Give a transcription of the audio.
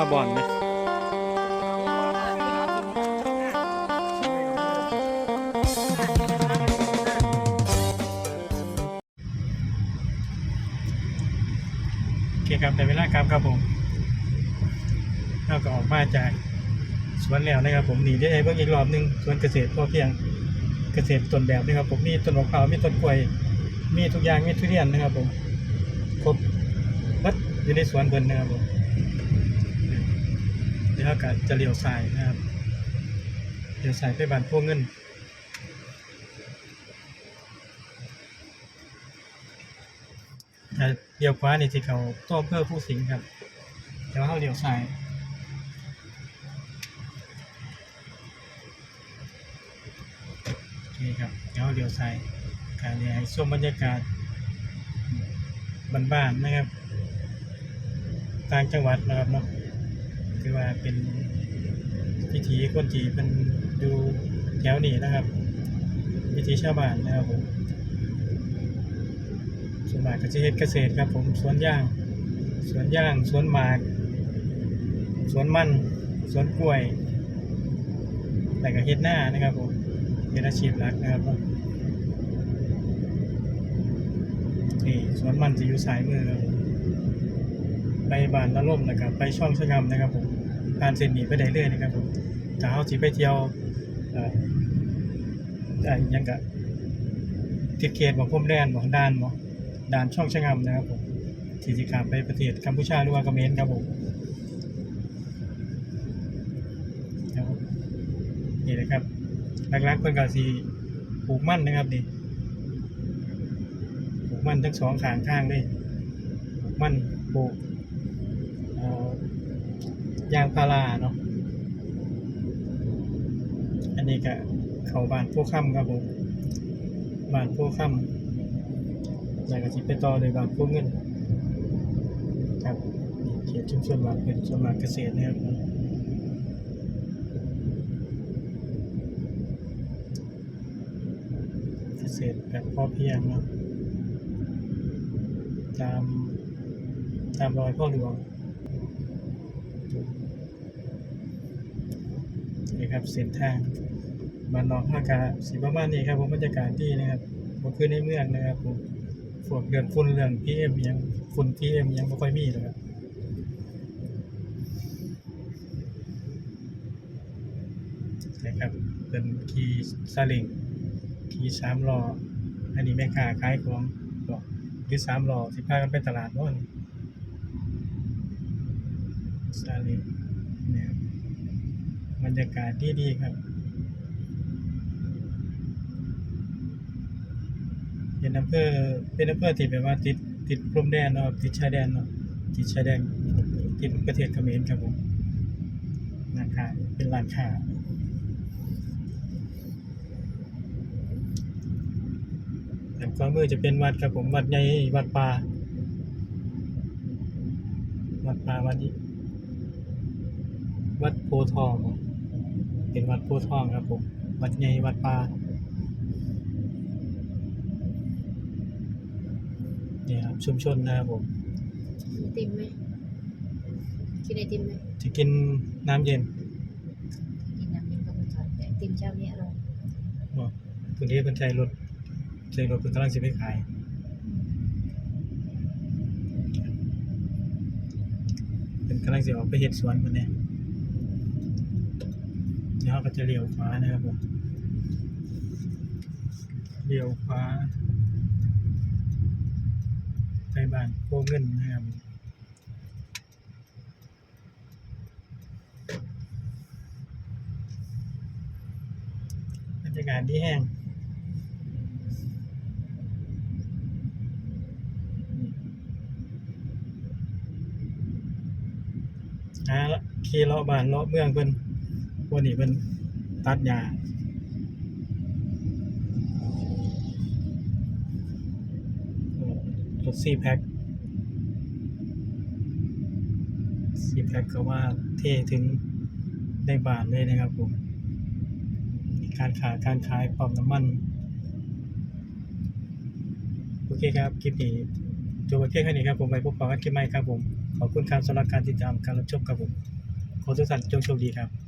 าบอนไหมโอเคครับแต่เวลากลับครับผมเราก็ออกมาจากสวนแล้วนะครับผมหนีได้เบิ่งอีกรอบหนึงสวนเกษตรพอเพียงเกษตรต้นแบบนะครับ ผมมีต้นมะพร้าวมีต้นกล้วย มีทุกอย่างมีทุเรียนนะครับผมครบวัดอยู่ในสวนเพิ่นนะครับผม ดี๋ยวเราก็จะเลี้ยวซ้ายนะครับเลี้ยวซ้ายไปบ้านพวกเงินถ้าเลี้ยวขวานี่สิเขาต้อมเพื่อผู้สิงครับแต่ว่าเราเลี้ยวซ้ายโอเคครับเดี๋ยวเราเลี้ยวซ้ายการเนี่ยให้ชมบรรยากาศบ้านๆนะครับต่างจังหวัดนะครับเนาะ คือว่าเป็นวิถีคนจีเป็นดูแถวนี้นะครับ วิถีชาวบ้านนะครับผมส่วนมากก็จะเฮ็ดเกษตรครับผมสวนย่างสวนย่างสวนหมากสวนมันสวนกล้วยแต่ก็เฮ็ดหน้านะครับผมเป็นอาชีพหลักนะครับนี่สวนมันจะอยู่สายมือครับ ไปบานละล่มนะครับไปช่องชะงำนะครับผมผ่านเส้นนี้ไปได้เรื่อยนะครับผมถ้าเขาสิไปเที่ยวอ่ออ่าอิหยังกะติดเขตบอกพรมแดนบอกด่านบอกด่านช่องชะงำนะครับผมที่สิขามไปประเทศกัมพูชาหรือว่าเขมรครับผมครับผมนี่นะครับหลักๆเพิ่นก็สิปลูกมันนะครับนี่ปลูกมันทั้งสองข้างข้างเลยปลูกมันปลูก ยางพาราเนาะ อันนี้ก็เขาบานพวกค่ำครับผมบานพวกค่ำอยากจะไปต่อเลยบานพวกเงิน ครับนี่เขตชุมชนบานเป็นส่วนมากเกษตรนะครับเกษตรแบบพอเพียงเนาะตามตามรอยพ่อหลวง นี่ครับเส้นทางบ้านนอกท่ากาสีประมาณนี้ครับผมบรรยากาศดีนะครับผมคือในเมืองนะครับผมพวกเรื่องฝุ่นเรื่องพีเอ็มยังฝุ่นพีเอ็มยังไม่ค่อยมีเลยครับนะครับเป็นขี่ซาเล้งขี่สามล้ออันนี้แม่ค้าขายของบอกคือสามล้อสิพากันไปตลาดบ่นี่ซาเล้งเนี่ย บรรยากาศดีดีๆครับเป็นอำเภอเป็นอำเภอที่แบบว่าติดติดพรมแดนเนาะติดชายแดนเนาะติดชายแดนติดประเทศเขมรครับผมร้านค้าเป็นร้านค้าแต่ขวามือจะเป็นวัดครับผมวัดใหญ่วัดป่าวัดป่าวัดนี้วัดโพทอง เป็นวัดโพธิ์ทองครับผม วัดใหญ่วัดป่าเนี่ยครับชุมชนนะครับผมไอติมไหมกินไอติมไหมจะกินน้ำเย็นกินน้ำเย็นก็ไม่ทอดแต่ไอติมเจ้าเนี้อร่อยบอกพื้นที่เป็นใจรถใจรถเป็นกำลังจะไปขายเป็นกำลังจะออกไปเห็ดสวนมันเนี่ย เดี๋ยวเราก็จะเลี้ยวขวานะครับผมเลี้ยวขวาไปบ้านโคเงินนะครับบรรยากาศดีแห้งหาขี่เลาะบ้านเลาะเมืองเพิ่น วันนี้เพิ่นตัดหญ้ารถซีแพ็คซีแพ็คเขาว่าเท่ถึงได้บาทเลยนะครับผม การขายการขายปั๊มน้ำมันโอเคครับคลิปนี้จบไว้เพียงแค่นี้ครับผมไปพบกันคลิปใหม่ครับผม ขอบคุณครับสำหรับการติดตามการรับชมครับผม ขอทุกท่านจงโชคดีครับ